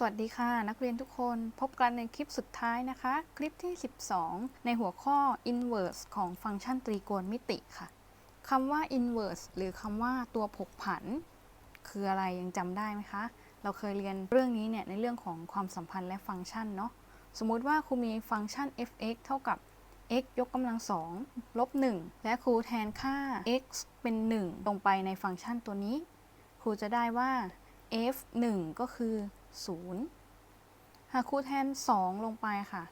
สวัสดีค่ะนักเรียนทุกคนพบกันในคลิปสุดท้ายนะคะ คลิปที่ 12 ในหัวข้อ inverse ของฟังก์ชันตรีโกณมิติค่ะคำว่า inverse หรือคำว่าตัวผกผัน คืออะไรยังจำได้ไหมคะ เราเคยเรียนเรื่องนี้เนี่ยในเรื่องของความสัมพันธ์และฟังก์ชันเนาะสมมุติว่าครูมีฟังก์ชัน f(x) เท่ากับ x ยกกำลังสองลบ1และครูแทนค่า x เป็น 1 ลงไปในฟังก์ชันตัวนี้ ครูจะได้ว่า f 1ก็คือ 0 หากครูแทน 2 ลงไปค่ะ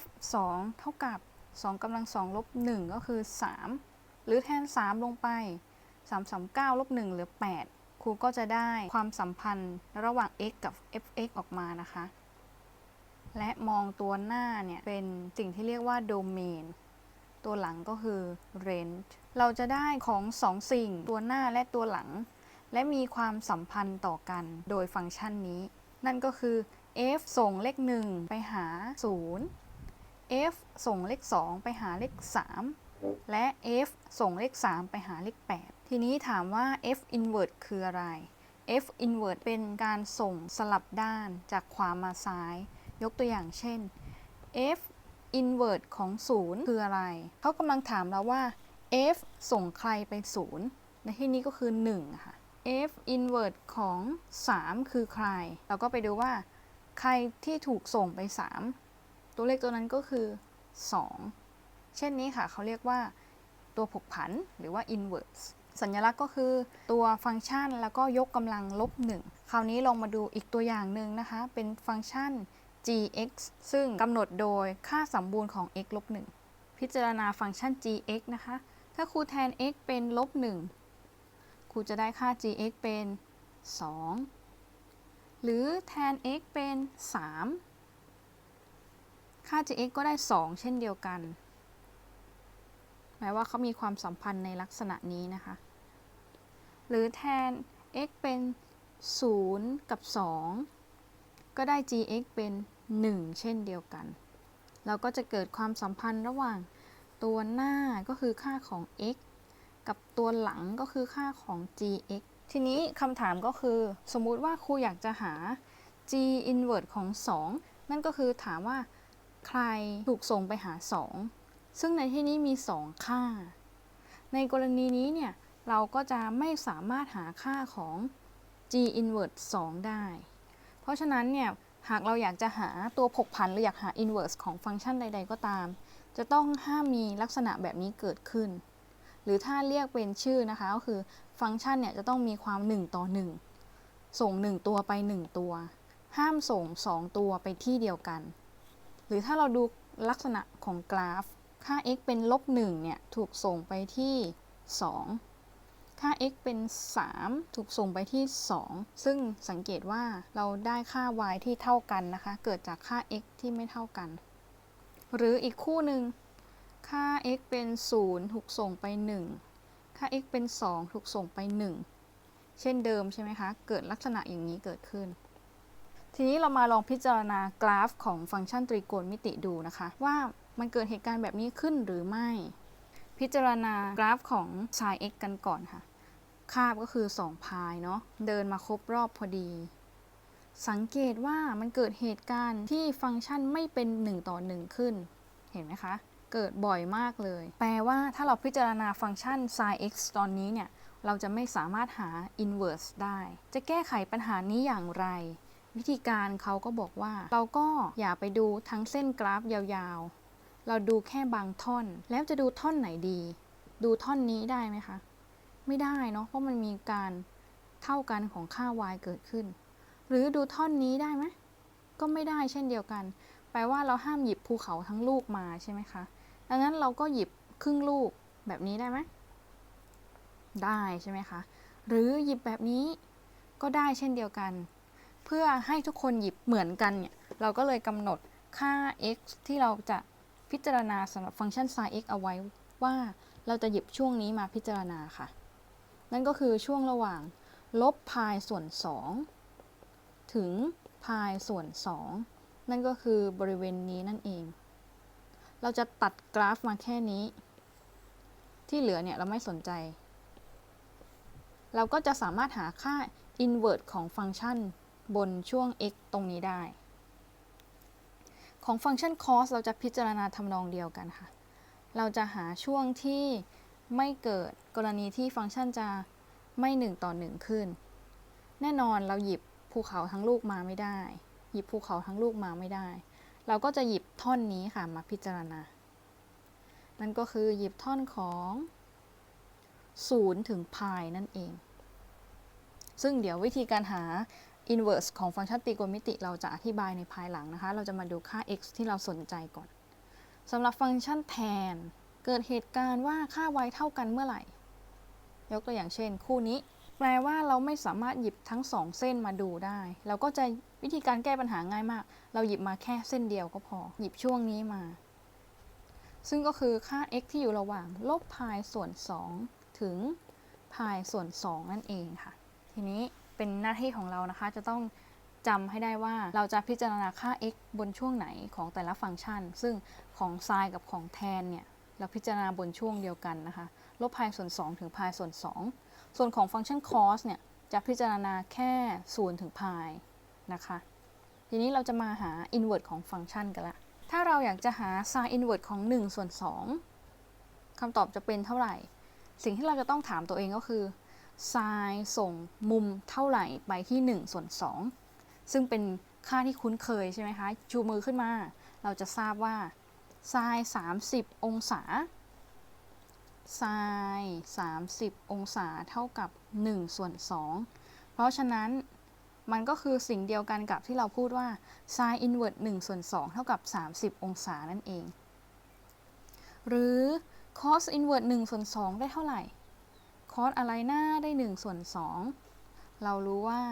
f 2 เท่ากับ 2กำลัง2ลบ1ก็คือ 3 หรือแทน 3 ลงไป 3 3 9ลบ1เหลือ 8 ครูก็จะได้ความสัมพันธ์ระหว่าง x กับ fx ออกมานะคะ และมองตัวหน้าเนี่ย เป็นสิ่งที่เรียกว่าโดเมนตัวหลังก็คือ range เราจะได้ของสองสิ่ง ตัวหน้าและตัวหลัง และมีความสัมพันธ์ต่อกันโดยฟังก์ชันนี้ นั่นก็คือ f ส่งเลข 1 ไปหา 0 f ส่งเลข 2 ไปหาเลข 3 และ f ส่งเลข 3 ไปหาเลข 8 ทีนี้ถามว่า f inverse คืออะไร f inverse เป็นการส่งสลับด้านจากขวามาซ้าย ยกตัวอย่างเช่น f inverse ของ 0 คืออะไร เขากำลังถามเราว่า f ส่งใครไป 0 ในที่นี้ก็คือ 1 ค่ะ f inverse ของ 3 คือใคร เราก็ไปดูว่า ใครที่ถูกส่งไป 3 ตัวเลขตัวนั้นก็คือ 2 เช่นนี้ค่ะ เขาเรียกว่าตัวผกผันหรือว่า inverse สัญลักษณ์ก็คือตัวฟังก์ชันแล้วก็ยกกำลังลบ 1 คราวนี้ลองมาดูอีกตัวอย่างหนึ่งนะคะ เป็นฟังก์ชัน gx ซึ่งกำหนดโดยค่าสมบูรณ์ของ x ลบ 1 พิจารณาฟังก์ชัน gx นะคะ ถ้าครูแทน x เป็นลบ 1 ครูจะได้ค่า gx เป็น 2 หรือแทน x เป็น 3 ค่า gx ก็ได้ 2 เช่นเดียวกันแม้ว่าเขามีความสัมพันธ์ในลักษณะนี้นะคะ หรือแทน x เป็น 0 กับ 2 ก็ได้ gx เป็น 1 เช่นเดียวกัน เราก็จะเกิดความสัมพันธ์ระหว่างตัวหน้าก็คือค่าของ x กับตัวหลังก็คือค่าของ gx ทีนี้คำถามก็คือ สมมุติว่าครูอยากจะหา g inverse ของ 2 นั่นก็คือถามว่าใครถูกส่งไปหา 2 ซึ่งในที่นี้มี 2 ค่า ในกรณีนี้เนี่ย เราก็จะไม่สามารถหาค่าของ g inverse 2 ได้ เพราะฉะนั้นเนี่ย หากเราอยากจะหาตัวผกผันหรืออยากหา inverse ของฟังก์ชันใด ๆ ก็ตาม จะต้องห้ามมีลักษณะแบบนี้เกิดขึ้น หรือถ้าเรียกเป็นชื่อนะคะก็คือฟังก์ชันเนี่ยจะต้องมีความ 1 ต่อ 1 ส่ง 1 ตัวไป 1 ตัว ห้ามส่ง 2 ตัวไปที่เดียวกัน หรือถ้าเราดูลักษณะของกราฟ ค่า x เป็นลบ1เนี่ยถูกส่งไปที่ 2 ค่า x เป็น 3 ถูกส่งไปที่ 2 ซึ่งสังเกตว่าเราได้ค่า y ที่เท่ากันนะคะ เกิดจากค่า x ที่ไม่เท่ากัน หรืออีกคู่หนึ่ง ค่า x เป็น 0 ถูกส่งไป 1 ค่า x เป็น 2 ถูกส่งไป 1 เช่นเดิมใช่ไหมคะ เกิดลักษณะอย่างนี้เกิดขึ้น ทีนี้เรามาลองพิจารณากราฟของฟังก์ชันตรีโกณมิติดูนะคะ ว่ามันเกิดเหตุการณ์แบบนี้ขึ้นหรือไม่ พิจารณากราฟของ sin x กันก่อนค่ะ คาบก็คือ 2 พายเนาะ เดินมาครบรอบพอดี สังเกตว่ามันเกิดเหตุการณ์ที่ฟังก์ชันไม่เป็น 1 ต่อ 1 ขึ้น เห็นไหมคะ เกิดบ่อยมากเลย แปลว่าถ้าเราพิจารณาฟังก์ชัน sin x ตอนนี้เนี่ย เราจะไม่สามารถหา inverse ได้ จะแก้ไขปัญหานี้อย่างไร วิธีการเขาก็บอกว่า เราก็อย่าไปดูทั้งเส้นกราฟยาวๆ เราดูแค่บางท่อน แล้วจะดูท่อนไหนดี ดูท่อนนี้ได้ไหมคะ ไม่ได้เนาะ เพราะมันมีการเท่ากันของค่า y เกิดขึ้น หรือดูท่อนนี้ได้ไหม ก็ไม่ได้เช่นเดียวกัน แปลว่าเราห้ามหยิบภูเขาทั้งลูกมาใช่ไหมคะ ดังนั้นเราก็หยิบครึ่งลูกแบบนี้ได้ไหม ได้ใช่ไหมคะ หรือหยิบแบบนี้ก็ได้เช่นเดียวกัน เพื่อให้ทุกคนหยิบเหมือนกันเนี่ย เราก็เลยกำหนดค่า x ที่เราจะพิจารณาสำหรับฟังก์ชัน sin x เอาไว้ว่าเราจะหยิบช่วงนี้มาพิจารณาค่ะ นั่นก็คือช่วงระหว่างลบพายส่วน 2 ถึงพายส่วน 2 นั่นก็คือบริเวณนี้นั่นเอง เราจะตัดกราฟมาแค่นี้ ที่เหลือเนี่ยเราไม่สนใจ เราก็จะสามารถหาค่า inverse ของฟังก์ชันบนช่วง x ตรงนี้ได้ ของฟังก์ชัน cos เราจะพิจารณาทำนองเดียวกันค่ะ เราจะหาช่วงที่ไม่เกิดกรณีที่ฟังก์ชันจะไม่ 1 ต่อ 1 ขึ้น แน่นอนเราหยิบภูเขาทั้งลูกมาไม่ได้ หยิบภูเขาทั้งลูกมาไม่ได้ เราก็จะหยิบท่อนนี้ค่ะมาพิจารณา นั่นก็คือหยิบท่อนของ0ถึง p นั่นเอง ซึ่งเดี๋ยววิธีการหา inverse ของฟังก์ชันตรีโกณมิติ เราจะอธิบายในภายหลังนะคะ เราจะมาดูค่า x ที่เราสนใจก่อนสำหรับฟังก์ชันแทน เกิดเหตุการณ์ว่าค่า y เท่ากันเมื่อไหร่ ยกตัวอย่างเช่น คู่นี้ แปลว่าเราไม่สามารถหยิบทั้งสองเส้นมาดูได้ เราก็จะวิธีการแก้ปัญหาง่ายมาก เราหยิบมาแค่เส้นเดียวก็พอ หยิบช่วงนี้มา ซึ่งก็คือค่า x ที่อยู่ระหว่างลบพายส่วน 2 ถึงพายส่วน 2 นั่นเองค่ะ ทีนี้เป็นหน้าที่ของเรานะคะ จะต้องจำให้ได้ว่าเราจะพิจารณาค่า x บนช่วงไหนของแต่ละฟังก์ชัน ซึ่งของ sin กับของ tan เนี่ย เราพิจารณาบนช่วงเดียวกันนะคะ ลบพายส่วน 2 ถึงพายส่วน 2 ส่วนของฟังก์ชัน cos เนี่ยจะพิจารณาแค่0ถึงพายนะคะ ทีนี้เราจะมาหา inverse ของฟังก์ชันกันละ ถ้าเราอยากจะหา sin inverse ของ1ส่วน2คำตอบจะเป็นเท่าไหร่ สิ่งที่เราจะต้องถามตัวเองก็คือ sin ส่งมุมเท่าไหร่ไปที่1ส่วน2ซึ่งเป็นค่าที่คุ้นเคยใช่ไหมคะ ชูมือขึ้นมา เราจะทราบว่า sin 30 องศา sin 30 องศาเท่ากับ1ส่วน2เพราะฉะนั้นมันก็คือสิ่งเดียวกันกับที่เราพูดว่า sin inverse 1ส่วน2เท่ากับ 30 องศานั่นเอง หรือ cos inverse 1ส่วน2ได้เท่าไหร่ cos อะไรหน้าได้1ส่วน2เรารู้ว่า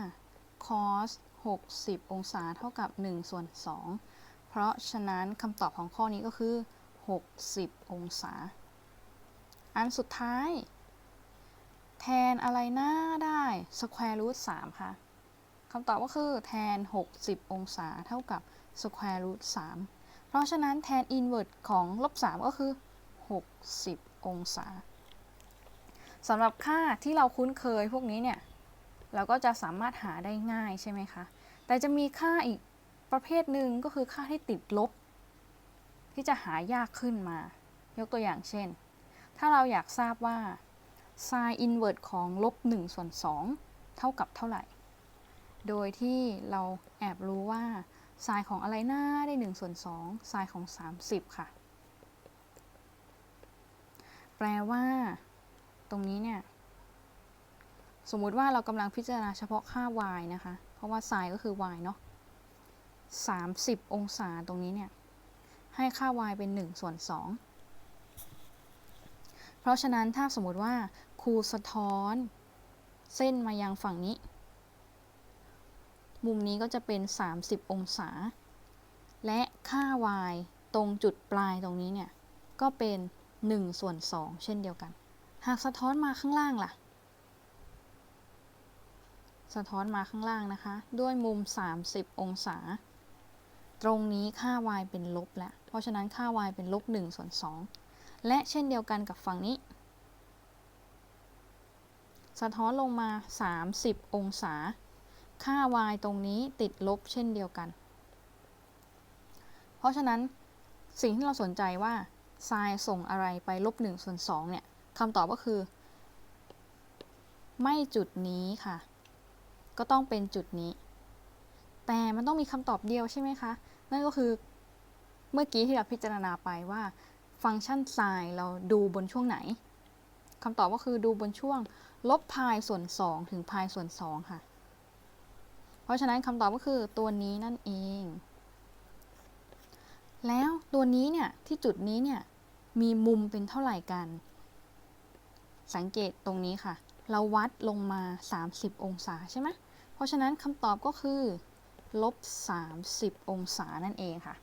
cos 60 องศาเท่ากับ1ส่วน2เพราะฉะนั้นคำตอบของข้อนี้ก็คือ 60 องศา อันสุดท้าย แทนอะไรหน้าได้ square root 3ค่ะคำตอบก็คือแทน 60 องศาเท่ากับ square root 3เพราะฉะนั้นแทน inverse ของลบ3ก็คือ 60 องศาสำหรับค่าที่เราคุ้นเคยพวกนี้เนี่ย เราก็จะสามารถหาได้ง่ายใช่ไหมคะ แต่จะมีค่าอีกประเภทหนึ่งก็คือค่าที่ติดลบ ที่จะหายากขึ้นมา ยกตัวอย่างเช่น ถ้าเราอยากทราบว่า sin inverse ของลบ1ส่วน2เท่ากับเท่าไหร่ โดยที่เราแอบรู้ว่า sin ของอะไรหน้าได้1ส่วน2 sin ของ 30 ค่ะ แปลว่า ตรงนี้เนี่ย สมมุติว่าเรากำลังพิจารณาเฉพาะค่า y นะคะ เพราะว่า sin ก็คือ y เนาะ30 องศาตรงนี้เนี่ย ให้ค่า y เป็น 1 ส่วน 2 เพราะฉะนั้นถ้าสมมติว่าครูสะท้อน เส้นมายังฝั่งนี้ มุมนี้ก็จะเป็น 30 องศา และค่า y ตรงจุดปลายตรงนี้เนี่ย ก็เป็น1ส่วน2เช่นเดียวกัน หากสะท้อนมาข้างล่างล่ะ สะท้อนมาข้างล่างนะคะ ด้วยมุม 30 องศา ตรงนี้ค่า y เป็นลบแล้ว เพราะฉะนั้นค่า y เป็นลบ1ส่วน2 และเช่นเดียวกันกับฝั่งนี้ สะท้อนลงมา 30 องศา ค่า y ตรงนี้ติดลบเช่นเดียวกัน เพราะฉะนั้นสิ่งที่เราสนใจว่า sin ส่งอะไรไปลบ1ส่วน2เนี่ยคำตอบก็คือ ไม่จุดนี้ค่ะ ก็ต้องเป็นจุดนี้ แต่มันต้องมีคำตอบเดียวใช่ไหมคะ นั่นก็คือเมื่อกี้ที่เราพิจารณาไปว่า ฟังก์ชัน sin เราดูบนช่วงไหนคำตอบก็คือดูบนช่วงลบพายส่วน 2 ถึงพายส่วน 2 ค่ะ เพราะฉะนั้นคำตอบก็คือตัวนี้นั่นเอง แล้วตัวนี้เนี่ย ที่จุดนี้เนี่ย มีมุมเป็นเท่าไหร่กัน สังเกตตรงนี้ค่ะ เราวัดลงมา 30 องศาใช่ไหมเพราะฉะนั้นคำตอบก็คือลบ 30 องศานั่นเองค่ะ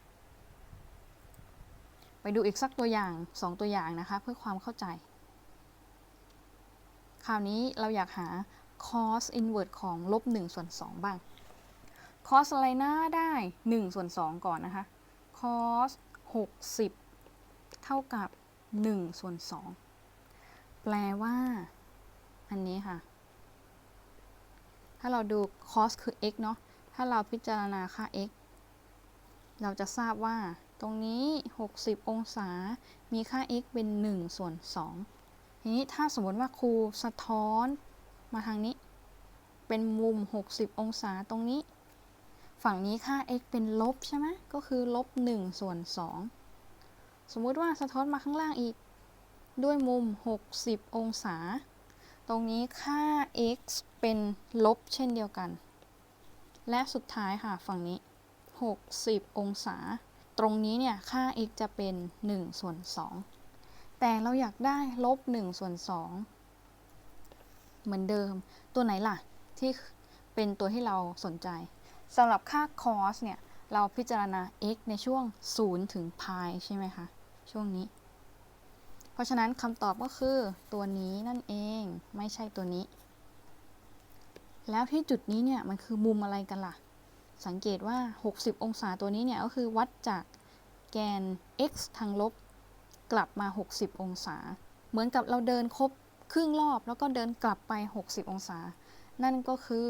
ดูอีกสักตัวอย่าง 2 ตัวอย่างนะคะ เพื่อความเข้าใจ คราวนี้เราอยากหา cos inverse ของลบ1ส่วน2บ้าง cos อะไรหน้าได้ 1 ส่วน 2 ก่อนนะคะ cos 60 เท่ากับ 1 ส่วน 2 แปลว่า อันนี้ค่ะ ถ้าเราดู cos คือ x เนาะถ้าเราพิจารณาค่า x เราจะทราบว่า ตรงนี้ 60 องศา มีค่า x เป็น 1 ส่วน 2 ทีนี้ถ้าสมมติว่าครูสะท้อนมาทางนี้ เป็นมุม 60 องศาตรงนี้ ฝั่งนี้ค่า x เป็นลบใช่ไหมก็คือลบ 1 ส่วน 2 สมมุติว่าสะท้อนมาข้างล่างอีก ด้วยมุม 60 องศา ตรงนี้ค่า x เป็นลบเช่นเดียวกัน และสุดท้ายค่ะฝั่งนี้ 60 องศา ตรงนี้เนี่ยค่า x จะเป็น1ส่วน2แต่เราอยากได้ลบ1ส่วน2เหมือนเดิม ตัวไหนล่ะ ที่เป็นตัวที่เราสนใจสำหรับค่า cos เนี่ยเราพิจารณา x ในช่วง 0 ถึง pi ใช่ไหมคะ ช่วงนี้ เพราะฉะนั้นคำตอบก็คือตัวนี้นั่นเองไม่ใช่ตัวนี้ แล้วที่จุดนี้เนี่ยมันคือมุมอะไรกันล่ะ สังเกตว่า 60 องศาตัวนี้เนี่ยก็คือวัดจากแกน x ทางลบ กลับมา 60 องศา เหมือนกับเราเดินครบครึ่งรอบแล้วก็เดินกลับไป 60 องศา นั่นก็คือ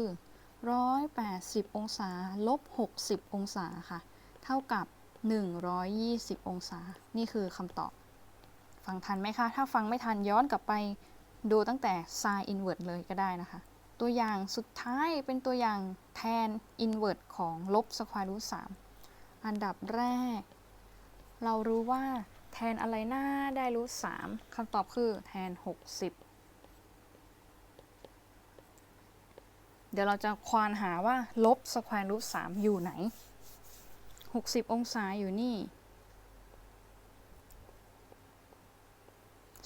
180 องศาลบ 60 องศาค่ะ เท่ากับ 120 องศา นี่คือคำตอบ ฟังทันไหมคะ ถ้าฟังไม่ทันย้อนกลับไปดูตั้งแต่ sin inverse เลยก็ได้นะคะ ตัวอย่างสุดท้ายเป็นตัวอย่างแทน inverse ของลบ square root 3อันดับแรก เรารู้ว่าแทนอะไรหน้าได้รูท3คำตอบคือแทน 60 เดี๋ยวเราจะควานหาว่าลบ square root 3อยู่ไหน 60 องศาอยู่นี่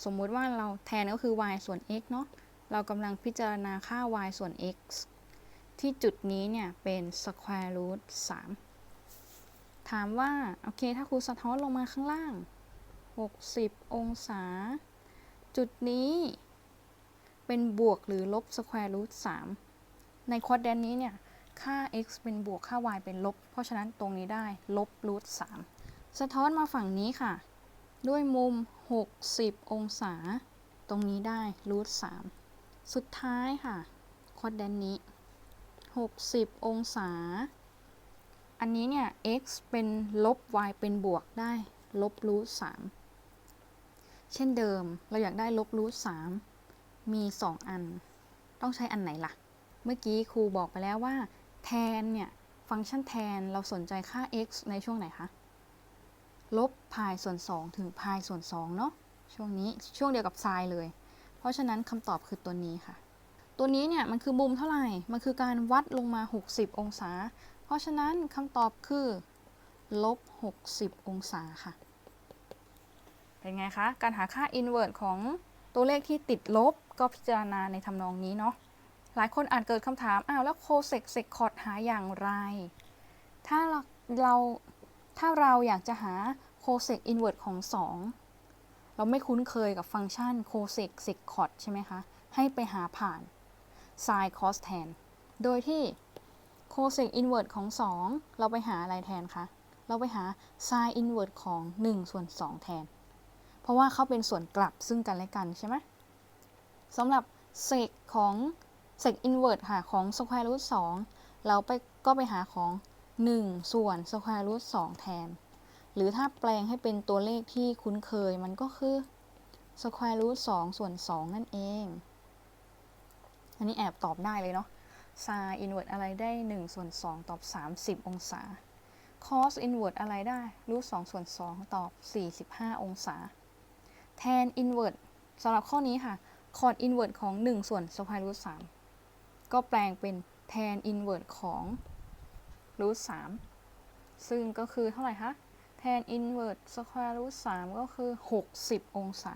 สมมุติว่าเราแทนก็คือ y ส่วน x เนาะ เรากำลังพิจารณาค่า y ส่วน x ที่จุดนี้เนี่ย เป็น square root 3 ถามว่า โอเค ถ้าครูสะท้อนลงมาข้างล่าง 60 องศา จุดนี้ เป็นบวกหรือลบ square root 3 ในควอดแดนนี้เนี่ย ค่า x เป็นบวก ค่า y เป็นลบ เพราะฉะนั้นตรงนี้ได้ ลบ root 3 สะท้อนมาฝั่งนี้ค่ะ ด้วยมุม 60 องศา ตรงนี้ได้ root 3 สุดท้ายค่ะคอดแดนนี้ 60 องศา อันนี้เนี่ย x เป็นลบ y เป็นบวกได้ ลบ root 3เช่นเดิมเราอยากได้ลบ root 3มี 2 อัน ต้องใช้อันไหนล่ะ เมื่อกี้ครูบอกไปแล้วว่า แทนเนี่ย ฟังก์ชันแทนเราสนใจค่า x ในช่วงไหนคะลบพายส่วน 2 ถึงพายส่วน2เนาะช่วงนี้ช่วงเดียวกับไซน์เลย เพราะฉะนั้นคำตอบคือตัวนี้ค่ะ ตัวนี้เนี่ยมันคือมุมเท่าไหร่ มันคือการวัดลงมา 60 องศา เพราะฉะนั้นคำตอบคือลบ 60 องศาค่ะ เป็นไงคะ การหาค่า inverse ของตัวเลขที่ติดลบก็พิจารณาในทำนองนี้เนาะ หลายคนอาจเกิดคำถาม อ้าวแล้วโคเซกเซกคอร์ดหาอย่างไร ถ้าเราเราถ้าเราอยากจะหาโคเซกอินเวอร์ของ 2 เราไม่คุ้นเคยกับฟังก์ชันโคเซกเซกคอร์ดใช่ไหมคะ ให้ไปหาผ่าน sin cos แทน โดยที่โคเซกอินเวอร์ของ 2 เราไปหาอะไรแทนคะ เราไปหา sin อินเวอร์ของ 1 ส่วน 2 แทน เพราะว่าเขาเป็นส่วนกลับซึ่งกันและกันใช่ไหมสำหรับเซกของเซกอินเวอร์ค่ะ ของ square root 2เราไปก็ไปหาของ 1 ส่วน square root 2แทน หรือถ้าแปลงให้เป็นตัวเลขที่คุ้นเคยมันก็คือ square root 2ส่วน 2 นั่นเอง อันนี้แอบตอบได้เลยเนาะ sin inverse อะไรได้ 1 ส่วน 2 ตอบ 30 องศา cos inverse อะไรได้ root 2ส่วน 2 ตอบ 45 องศา tan inverse สำหรับข้อนี้ค่ะ cot inverse ของ 1 ส่วน square root 3 ก็แปลงเป็น tan inverse ของ root 3ซึ่งก็คือเท่าไหร่คะ tan inverse square root 3ก็คือ 60 องศา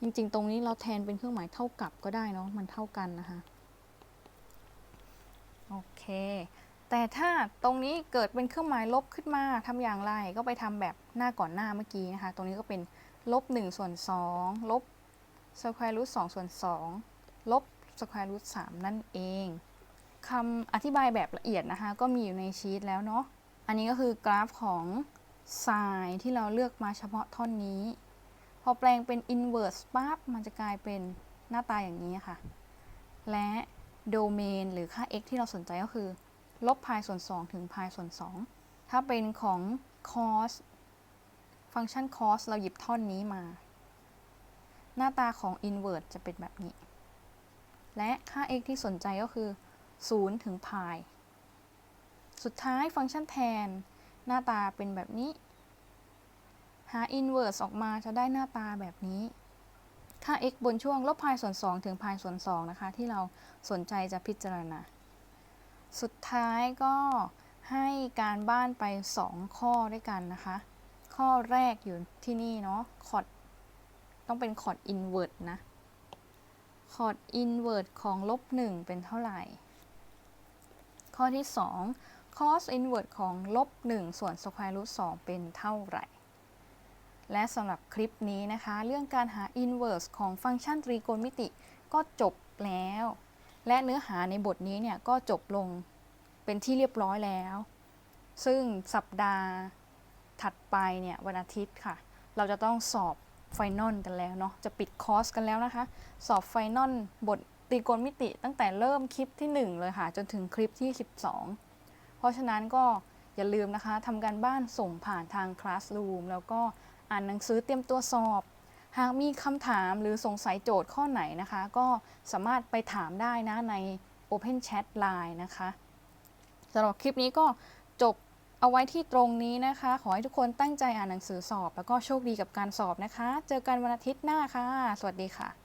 จริงๆ ตรงนี้เราแทนเป็นเครื่องหมายเท่ากับก็ได้เนาะ มันเท่ากันนะคะ โอเค แต่ถ้าตรงนี้เกิดเป็นเครื่องหมายลบขึ้นมาทำอย่างไรก็ไปทำแบบหน้าก่อนหน้าเมื่อกี้นะคะ ตรงนี้ก็เป็นลบ1ส่วน2ลบ square root 2ส่วน2ลบ square root 3นั่นเองคำอธิบายแบบละเอียดนะคะ ก็มีอยู่ในชีตแล้วเนาะ อันนี้ก็คือกราฟของ sin ที่เราเลือกมาเฉพาะท่อนนี้ พอแปลงเป็น inverse ปั๊บมันจะกลายเป็นหน้าตาอย่างนี้ค่ะ และโดเมนหรือค่า x ที่เราสนใจก็คือ ลบพายส่วน 2 ถึงพายส่วน 2 ถ้าเป็นของ cos ฟังก์ชัน cos เราหยิบท่อนนี้มา หน้าตาของ inverse จะเป็นแบบนี้ และค่า x ที่สนใจก็คือ0ถึงพายสุดท้ายฟังก์ชันแทน หน้าตาเป็นแบบนี้ หา inverse ออกมาจะได้หน้าตาแบบนี้ ค่า x บนช่วงลบพายส่วน 2 ถึงพายส่วน 2 นะคะ ที่เราสนใจจะพิจารณา สุดท้ายก็ให้การบ้านไป 2 ข้อด้วยกันนะคะ ข้อแรกอยู่ที่นี่เนาะคอร์ดต้องเป็นคอร์ด inverse นะคอร์ด inverse ของลบ1เป็นเท่าไหร่ ข้อที่ 2 cos inverse ของลบ1ส่วน square root 2 เป็นเท่าไหร่ และสำหรับคลิปนี้นะคะ เรื่องการหา inverse ของฟังก์ชันตรีโกณมิติก็จบแล้ว และเนื้อหาในบทนี้เนี่ยก็จบลงเป็นที่เรียบร้อยแล้ว ซึ่งสัปดาห์ถัดไปเนี่ยวันอาทิตย์ค่ะ เราจะต้องสอบไฟนอลกันแล้วเนาะ จะปิดคอร์สกันแล้วนะคะ สอบไฟนอลบทตรีโกณมิติตั้งแต่เริ่มคลิปที่ 1 เลยค่ะ จนถึงคลิปที่ 12 เพราะฉะนั้นก็อย่าลืมนะคะทำการบ้านส่งผ่านทาง Classroom แล้วก็อ่านหนังสือเตรียมตัวสอบ หากมีคำถามหรือสงสัยโจทย์ข้อไหนนะคะ ก็สามารถไปถามได้นะใน Open Chat Line นะคะสำหรับคลิปนี้ก็จบเอาไว้ที่ตรงนี้นะคะ ขอให้ทุกคนตั้งใจอ่านหนังสือสอบ แล้วก็โชคดีกับการสอบนะคะ เจอกันวันอาทิตย์หน้าค่ะ สวัสดีค่ะ